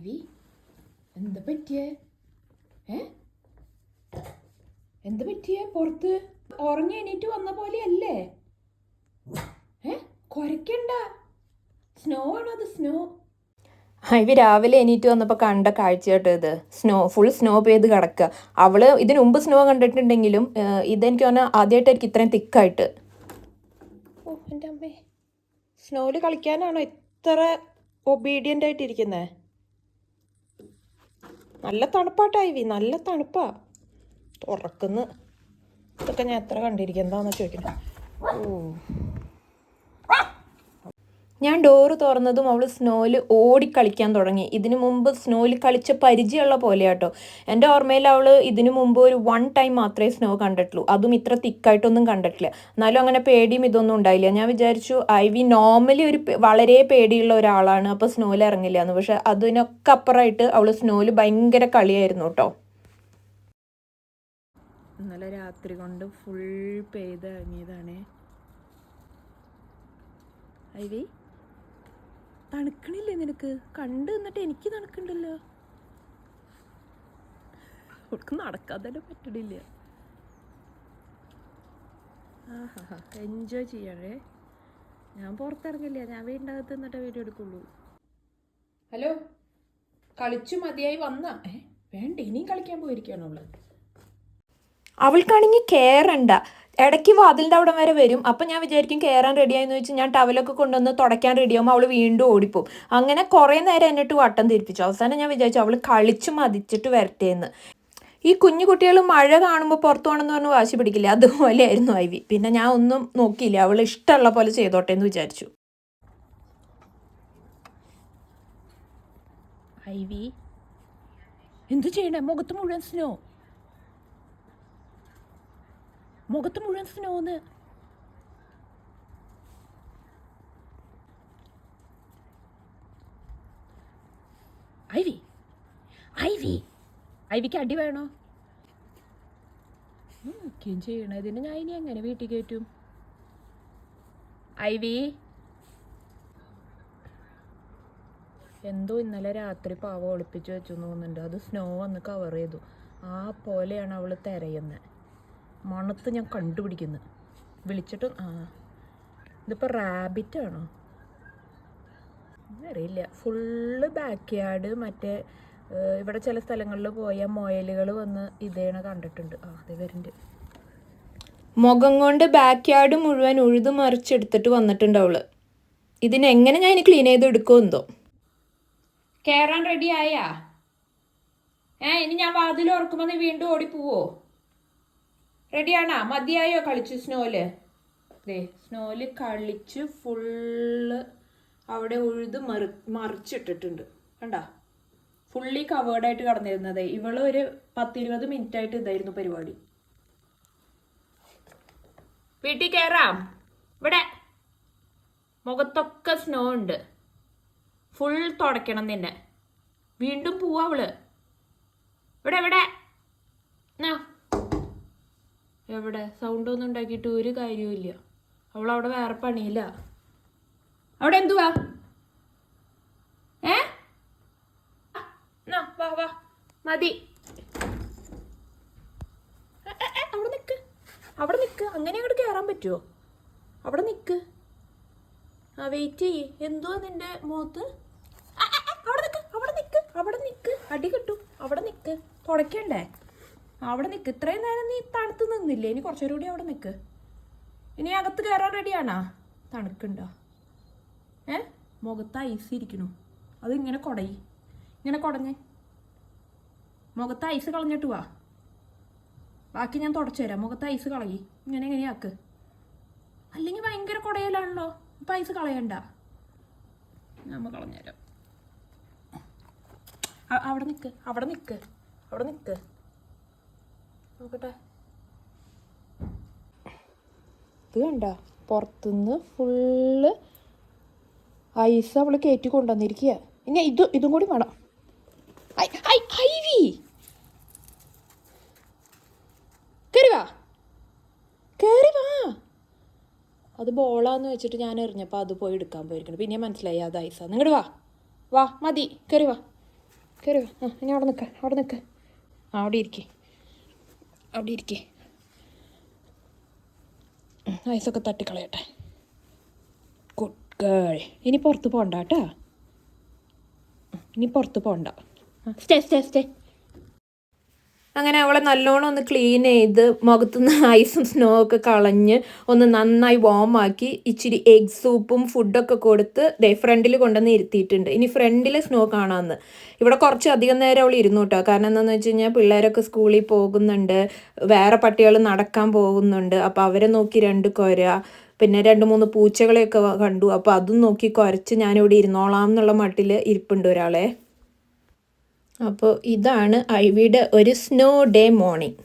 IV എന്താ പറ്റിയേ? ഏ? എന്ത് പറ്റിയേ പുറത്ത്? ഉറങ്ങി എണീറ്റ് വന്ന പോലെയല്ലേ? ഏ? കുരയ്ക്കണ്ട സ്നോ ആണോ അത് സ്നോ ഇവ രാവിലെ എണീറ്റ് വന്നപ്പോൾ കണ്ട കാഴ്ച കേട്ടോ ഇത്. സ്നോ ഫുൾ സ്നോ പെയ്ത് കിടക്കുക അവൾ ഇതിന് മുമ്പ് സ്നോ കണ്ടിട്ടുണ്ടെങ്കിലും ഇതെനിക്ക് പറഞ്ഞാൽ ആദ്യമായിട്ടായിരിക്കും ഇത്രയും തിക്കായിട്ട്. ഓ എന്റെ അമ്മേ. സ്നോയിൽ കളിക്കാനാണോ ഇത്ര ഒബീഡിയന്റ് ആയിട്ടിരിക്കുന്നത് നല്ല തണുപ്പാട്ടാ ഐവി നല്ല തണുപ്പാ. തുറക്കുന്നു. ഇതൊക്കെ ഞാൻ എത്ര കണ്ടിരിക്കുന്നതാന്ന് ചോദിക്കണം? ഓ. ഞാൻ ഡോറ് തുറന്നതും അവൾ സ്നോയിൽ ഓടിക്കളിക്കാൻ തുടങ്ങി. ഇതിനു മുമ്പ് സ്നോയിൽ കളിച്ച പരിചയമുള്ള പോലെ കേട്ടോ എന്റെ ഓർമ്മയിൽ അവൾ ഇതിനു മുമ്പ് ഒരു വൺ ടൈം മാത്രമേ സ്നോ കണ്ടിട്ടുള്ളൂ. അതും ഇത്ര തിക്കായിട്ടൊന്നും കണ്ടിട്ടില്ല. എന്നാലും അങ്ങനെ പേടിയും ഇതൊന്നും ഉണ്ടായില്ല. ഞാൻ വിചാരിച്ചു ഐ വി നോർമലി ഒരു വളരെ പേടിയുള്ള ഒരാളാണ് അപ്പോൾ സ്നോയിൽ ഇറങ്ങില്ല എന്ന് പക്ഷെ അതിനൊക്കെ അപ്പുറമായിട്ട് അവൾ സ്നോയിൽ ഭയങ്കര കളിയായിരുന്നു കേട്ടോ. ഇന്നലെ രാത്രി കൊണ്ട് ഫുൾ പെയ്ത് ഐ ഐവി തണുക്കണില്ലേ നിനക്ക്? കണ്ട് നിന്നിട്ട് എനിക്ക് തണുക്കണ്ടല്ലോ. അവൾക്ക് നടക്കാൻ തന്നെ പറ്റണില്ല. ആഹാ എൻജോയ് ചെയ്യണേ. ഞാൻ പുറത്തിറങ്ങില്ല? ഞാൻ വീടിനകത്ത് നിന്നിട്ട് വീഡിയോ എടുക്കുള്ളൂ. ഹലോ? കളിച്ചു മതിയായി വന്ന. ഏ വേണ്ട ഇനിയും കളിക്കാൻ പോയിരിക്കുകയാണുള്ളത്. അവൾക്കാണെങ്കിൽ കയറണ്ട ഇടയ്ക്ക് വാതിലിന്റെ അവിടെ വരെ വരും. അപ്പം ഞാൻ വിചാരിക്കും കയറാൻ റെഡിയായെന്ന് വെച്ച് ഞാൻ ടവലൊക്കെ കൊണ്ടുവന്ന് തുടയ്ക്കാൻ റെഡിയാകുമ്പോൾ അവൾ വീണ്ടും ഓടിപ്പോവും. അങ്ങനെ കുറേ നേരം എന്നിട്ട് വട്ടം തിരിപ്പിച്ചു. അവസാനം ഞാൻ വിചാരിച്ചു അവൾ കളിച്ച് മതിച്ചിട്ട് വരട്ടേന്ന്. ഈ കുഞ്ഞു കുട്ടികൾ മഴ കാണുമ്പോൾ പുറത്തു പോകണമെന്ന് പറഞ്ഞ് വാശി പിടിക്കില്ല? അതുപോലെയായിരുന്നു വി. പിന്നെ ഞാൻ ഒന്നും നോക്കിയില്ല. അവൾ ഇഷ്ടമുള്ള പോലെ ചെയ്തോട്ടെ എന്ന് വിചാരിച്ചു. ഐ വി എന്തു ചെയ്യണേ? മുഖത്ത് മുഴുവൻ സ്നോ. മുഖത്ത് മുഴുവൻ സ്നോന്ന് ഐവി. ഐവി. ഐവിക്ക് അടി വേണോ? ഒക്കെയും ചെയ്യണേ. ഇതിന് ഞാൻ ഇനി എങ്ങനെ വീട്ടിൽ കയറ്റും? ഐവി. എന്തോ ഇന്നലെ രാത്രി പാവ ഒളിപ്പിച്ച് വെച്ചു തോന്നുന്നുണ്ട്. അത് സ്നോ വന്ന് കവർ ചെയ്തു. ആ പോലെയാണ് അവൾ തിരയുന്നത് മണത്ത് ഞാൻ കണ്ടുപിടിക്കുന്നു. വിളിച്ചിട്ട് ആ ഇതിപ്പോൾ റാബിറ്റ് ആണോ? അറിയില്ല ഫുള്ള് ബാക്ക് യാർഡ് മറ്റേ ഇവിടെ ചില സ്ഥലങ്ങളിൽ പോയ മുയലുകൾ വന്ന് ഇതേണ കണ്ടിട്ടുണ്ട്. ആ അത് വരുന്നുണ്ട്. മുഖം കൊണ്ട് ബാക്ക് യാർഡ് മുഴുവൻ ഉഴുതു മറിച്ചെടുത്തിട്ട് വന്നിട്ടുണ്ട് അവൾ ഇതിനെങ്ങനെ ഞാൻ ഇനി ക്ലീൻ ചെയ്ത് എടുക്കുമെന്തോ കയറാൻ റെഡി ആയാ? ഏ ഇനി ഞാൻ വാതിൽ ഓർക്കുമ്പോൾ നീ വീണ്ടും ഓടിപ്പോവോ? റെഡിയാണാ? മതിയായോ കളിച്ചു സ്നോയിൽ ദേ സ്നോയിൽ കളിച്ച് ഫുള്ള് അവിടെ ഉഴുത് മറി മറിച്ചിട്ടിട്ടുണ്ട്. കണ്ടാ? ഫുള്ളി കവേർഡായിട്ട് കടന്നിരുന്നത്. ഇവൾ ഒരു പത്തിരുപത് മിനിറ്റ് ആയിട്ട് ഇതായിരുന്നു പരിപാടി. വീട്ടിൽ കയറാം ഇവിടെ മുഖത്തൊക്കെ സ്നോ ഉണ്ട്. ഫുൾ തുടയ്ക്കണം നിന്നെ. വീണ്ടും പോവാ അവൾ. ഇവിടെ ഇവിടെ. നാ. എവിടെ? സൗണ്ട് ഒന്നും ഉണ്ടാക്കിയിട്ട് ഒരു കാര്യവുമില്ല അവൾ അവിടെ വേറെ പണിയില്ല. അവിടെ എന്തുവാ? ഏ? വാ വാ. മതി. അവിടെ നിൽക്ക് അവിടെ നിൽക്ക് അങ്ങനെ അങ്ങോട്ട് കയറാൻ പറ്റുമോ അവിടെ നിൽക്ക് ആ വെയിറ്റ് ചെയ്യ്. എന്തുവാ നിന്റെ മുഖത്ത്? അവിടെ നിൽക്ക് അവിടെ നിൽക്ക് അവിടെ നിൽക്ക് അടി കിട്ടും. അവിടെ നിൽക്ക് തുടയ്ക്കണ്ടേ? അവിടെ നിൽക്ക് ഇത്രയും നേരം നീ തണുത്ത് നിന്നില്ലേ? ഇനി കുറച്ചേരം കൂടി അവിടെ നിൽക്ക് ഇനി അകത്ത് കയറാൻ റെഡിയാണോ തണുക്കുണ്ടോ? ഏ? മുഖത്ത് ഐസ് ഇരിക്കണു. അത് ഇങ്ങനെ കുടയി. ഇങ്ങനെ കുടഞ്ഞേ. മുഖത്ത് ഐസ് കളഞ്ഞിട്ട് വാ. ബാക്കി ഞാൻ തുടച്ചു തരാം. മുഖത്ത് ഐസ് കളയി. ഇങ്ങനെ എങ്ങനെയാക്ക് അല്ലെങ്കിൽ ഭയങ്കര കുടയലാണല്ലോ. അപ്പം ഐസ് കളയണ്ട. നമ്മൾ കളഞ്ഞുതരാം അവിടെ നിൽക്ക് അവിടെ നിൽക്ക് അവിടെ നിൽക്ക് നോക്കട്ടെ. ഇത് കണ്ട? പുറത്തുനിന്ന് ഫുള്ള് ഐസ് അവൾ കയറ്റി കൊണ്ടുവന്നിരിക്കുക ഇനി ഇത് ഇതും കൂടി വേണം. ഐവി! വാ. വാ. അത് ബോളാന്ന് വെച്ചിട്ട് ഞാൻ എറിഞ്ഞപ്പോൾ അത് പോയി എടുക്കാൻ പോയിരിക്കണം പിന്നെ മനസ്സിലായി അത് ഐസാ നിങ്ങട് വാ. വാ മതി. കയറി വാ. കയറി വാ. ആ ഇനി അവിടെ നിൽക്ക അവിടെ നിൽക്ക അവിടെ ഇരിക്കേ. അവിടെ ഇരിക്കേ. ഐസൊക്കെ തട്ടിക്കളയട്ടെ. ഗുഡ് ഗേൾ ഇനി പുറത്ത് പോകണ്ട കേട്ടോ. ഇനി പുറത്ത് പോകണ്ട സ്റ്റേ സ്റ്റേ സ്റ്റേ. അങ്ങനെ അവളെ നല്ലോണം ഒന്ന് ക്ലീൻ ചെയ്ത് മുഖത്തുനിന്ന് ഐസും സ്നോ ഒക്കെ കളഞ്ഞ് ഒന്ന് നന്നായി വോം ആക്കി ഇച്ചിരി എഗ് സൂപ്പും ഫുഡൊക്കെ കൊടുത്ത് ദേ ഫ്രണ്ടിൽ കൊണ്ടുവന്ന് ഇരുത്തിയിട്ടുണ്ട്. ഇനി ഫ്രണ്ടിൽ സ്നോ കാണാമെന്ന് ഇവിടെ കുറച്ച് അധികം നേരം അവൾ ഇരുന്നു കേട്ടോ കാരണം എന്താണെന്ന് വെച്ച് കഴിഞ്ഞാൽ പിള്ളേരൊക്കെ സ്കൂളിൽ പോകുന്നുണ്ട്. വേറെ പട്ടികൾ നടക്കാൻ പോകുന്നുണ്ട്. അപ്പോൾ അവരെ നോക്കി രണ്ട് കൊര പിന്നെ രണ്ട് മൂന്ന് പൂച്ചകളെയൊക്കെ കണ്ടു. അപ്പോൾ അതും നോക്കി കുരച്ച് ഞാനിവിടെ ഇരുന്നോളാം എന്നുള്ള മട്ടിൽ ഇരിപ്പുണ്ട് ഒരാളെ. അപ്പോൾ ഇതാണ് ഐവിയുടെ ഒരു സ്നോ ഡേ മോർണിംഗ്